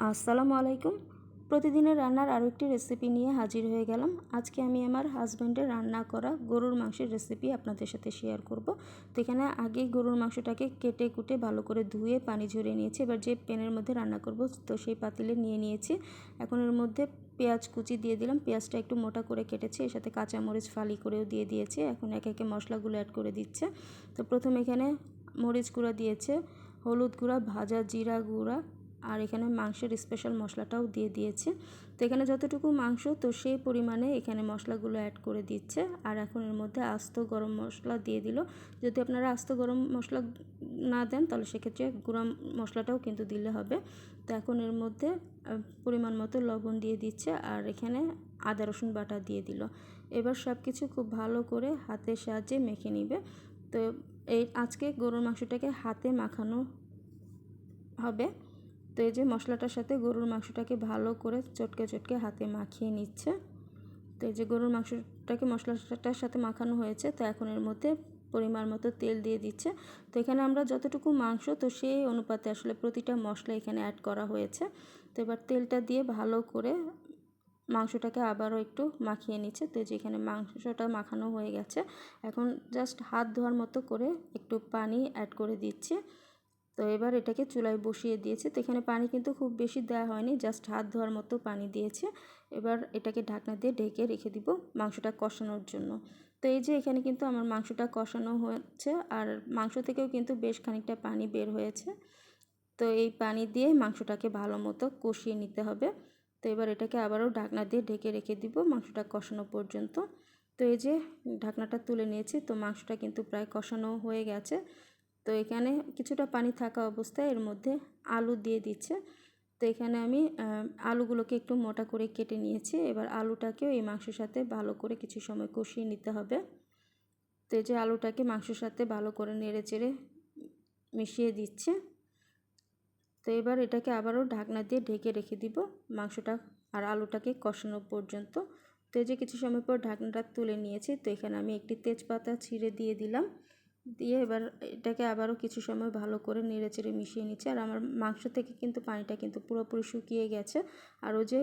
আসসালামু আলাইকুম। প্রতিদিনের রান্নার আরও একটি রেসিপি নিয়ে হাজির হয়ে গেলাম। আজকে আমি আমার হাজব্যান্ডের রান্না করা গরুর মাংসের রেসিপি আপনাদের সাথে শেয়ার করব। তো এখানে আগেই গরুর মাংসটাকে কেটে কুটে ভালো করে ধুয়ে পানি ঝরিয়ে নিয়েছি। এবার যে প্যানের মধ্যে রান্না করব, তো সেই পাতিলে নিয়ে নিয়েছি। এখন এর মধ্যে পেঁয়াজ কুচি দিয়ে দিলাম। পেঁয়াজটা একটু মোটা করে কেটেছি। এর সাথে কাঁচামরিচ ফালি করেও দিয়ে দিয়েছে। এখন একে একে মশলাগুলো অ্যাড করে দিচ্ছে। তো প্রথম এখানে মরিচ গুঁড়া দিয়েছে, হলুদ গুঁড়া, ভাজা জিরা গুঁড়া আর এখানে মাংসের স্পেশাল মশলাটাও দিয়ে দিয়েছে। তো এখানে যতটুকু মাংস, তো সেই পরিমাণে এখানে মশলাগুলো অ্যাড করে দিচ্ছে। আর এখন এর মধ্যে আস্ত গরম মশলা দিয়ে দিল। যদি আপনারা আস্ত গরম মশলা না দেন, তাহলে সেক্ষেত্রে গুঁড়া মশলাটাও কিন্তু দিলে হবে। তো এখন এর মধ্যে পরিমাণ মতো লবণ দিয়ে দিচ্ছে। আর এখানে আদা, রসুন বাটা দিয়ে দিল। এবার সব কিছু খুব ভালো করে হাতের সাহায্যে মেখে নিবে। তো এই আজকে গরুর মাংসটাকে হাতে মাখানো হবে। তো এই যে মশলাটার সাথে গরুর মাংসটাকে ভালো করে চটকে চটকে হাতে মাখিয়ে নিচ্ছে। তো এই যে গরুর মাংসটাকে মশলাটার সাথে মাখানো হয়েছে, তো এখন এর মধ্যে পরিমাণ মতো তেল দিয়ে দিচ্ছে। তো এখানে আমরা যতটুকু মাংস, তো সেই অনুপাতে আসলে প্রতিটা মশলা এখানে অ্যাড করা হয়েছে। তো এবার তেলটা দিয়ে ভালো করে মাংসটাকে আবারও একটু মাখিয়ে নিচ্ছে। তো যেখানে মাংসটা মাখানো হয়ে গেছে। এখন জাস্ট হাত ধোয়ার মতো করে একটু পানি অ্যাড করে দিচ্ছে। তো এবার এটাকে চুলায় বসিয়ে দিয়েছে। তো এখানে পানি কিন্তু খুব বেশি দেওয়া হয়নি, জাস্ট হাত ধোয়ার মতো পানি দিয়েছে। এবার এটাকে ঢাকনা দিয়ে ঢেকে রেখে দিব মাংসটা কষানোর জন্য। তো এই যে এখানে কিন্তু আমার মাংসটা কষানো হচ্ছে আর মাংস থেকেও কিন্তু বেশ খানিকটা পানি বের হয়েছে। তো এই পানি দিয়ে মাংসটাকে ভালো মতো কষিয়ে নিতে হবে। তো এবার এটাকে আবারও ঢাকনা দিয়ে ঢেকে রেখে দিব মাংসটা কষানো পর্যন্ত। তো এই যে ঢাকনাটা তুলে নিয়েছি, তো মাংসটা কিন্তু প্রায় কষানো হয়ে গেছে। তো এখানে কিছুটা পানি থাকা অবস্থায় এর মধ্যে আলু দিয়ে দিচ্ছে। তো এখানে আমি আলুগুলোকে একটু মোটা করে কেটে নিয়েছি। এবার আলুটাকেও এই মাংসের সাথে ভালো করে কিছু সময় কষিয়ে নিতে হবে। তো এই যে আলুটাকে মাংসের সাথে ভালো করে নেড়ে চেড়ে মিশিয়ে দিচ্ছে। তো এবার এটাকে আবারও ঢাকনা দিয়ে ঢেকে রেখে দিব মাংসটা আর আলুটাকে কষানো পর্যন্ত। তো এই যে কিছু সময় পর ঢাকনাটা তুলে নিয়েছি। তো এখানে আমি একটি তেজপাতা ছিঁড়ে দিয়ে দিলাম। দিয়ে এবার এটাকে আবারও কিছু সময় ভালো করে নেড়ে চেড়ে মিশিয়ে নিচ্ছে। আর আমার মাংস থেকে কিন্তু পানিটা কিন্তু পুরোপুরি শুকিয়ে গেছে। আর ও যে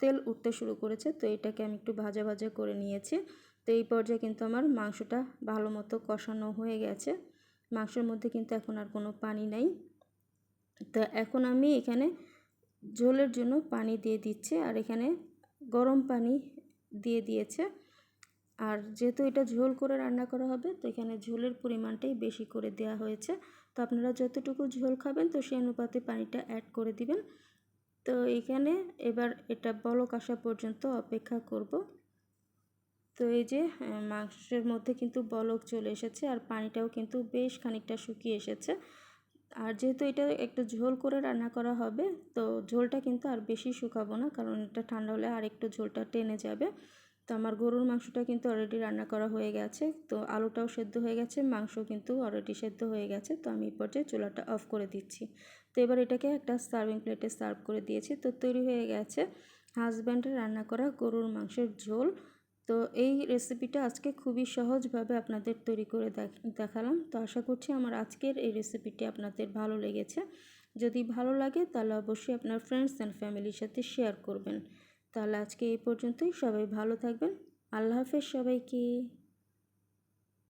তেল উঠতে শুরু করেছে, তো এটাকে আমি একটু ভাজা ভাজা করে নিয়েছি। তো এই পর্যায়ে কিন্তু আমার মাংসটা ভালো মতো কষানো হয়ে গেছে। মাংসের মধ্যে কিন্তু এখন আর কোনো পানি নেই। তো এখন আমি এখানে ঝোলের জন্য পানি দিয়ে দিচ্ছি। আর এখানে গরম পানি দিয়ে দিয়েছে। আর যেহেতু এটা ঝোল করে রান্না করা হবে, তো এখানে ঝোলের পরিমাণটাই বেশি করে দেওয়া হয়েছে। তো আপনারা যতটুকু ঝোল খাবেন, তো সেই অনুপাতে পানিটা অ্যাড করে দিবেন। তো এখানে এবার এটা বলক আসা পর্যন্ত অপেক্ষা করব। তো এই যে মাংসের মধ্যে কিন্তু বলক চলে এসেছে আর পানিটাও কিন্তু বেশ খানিকটা শুকিয়ে এসেছে। আর যেহেতু এটা একটু ঝোল করে রান্না করা হবে, তো ঝোলটা কিন্তু আর বেশি শুকাবো না, কারণ এটা ঠান্ডা হলে আর একটু ঝোলটা টেনে যাবে। তো আমার গরুর মাংসটা কিন্তু অলরেডি রান্না করা হয়ে গেছে। তো আলুটাও সেদ্ধ হয়ে গেছে মাংস কিন্তু অলরেডি সেদ্ধ হয়ে গেছে। তো আমি এই পর্যায়ে চুলাটা অফ করে দিচ্ছি। তো এবার এটাকে একটা সার্ভিং প্লেটে সার্ভ করে দিয়েছি। তো তৈরি হয়ে গেছে হাজব্যান্ডের রান্না করা গরুর মাংসের ঝোল। তো এই রেসিপিটা আজকে খুবই সহজভাবে আপনাদের তৈরি করে দেখালাম। তো আশা করছি আমার আজকের এই রেসিপিটি আপনাদের ভালো লেগেছে। যদি ভালো লাগে তাহলে অবশ্যই আপনার ফ্রেন্ডস অ্যান্ড ফ্যামিলির সাথে শেয়ার করবেন। তাহলে আজকে এই পর্যন্তই। সবাই ভালো থাকবেন। আল্লাহ হাফেজ সবাইকে।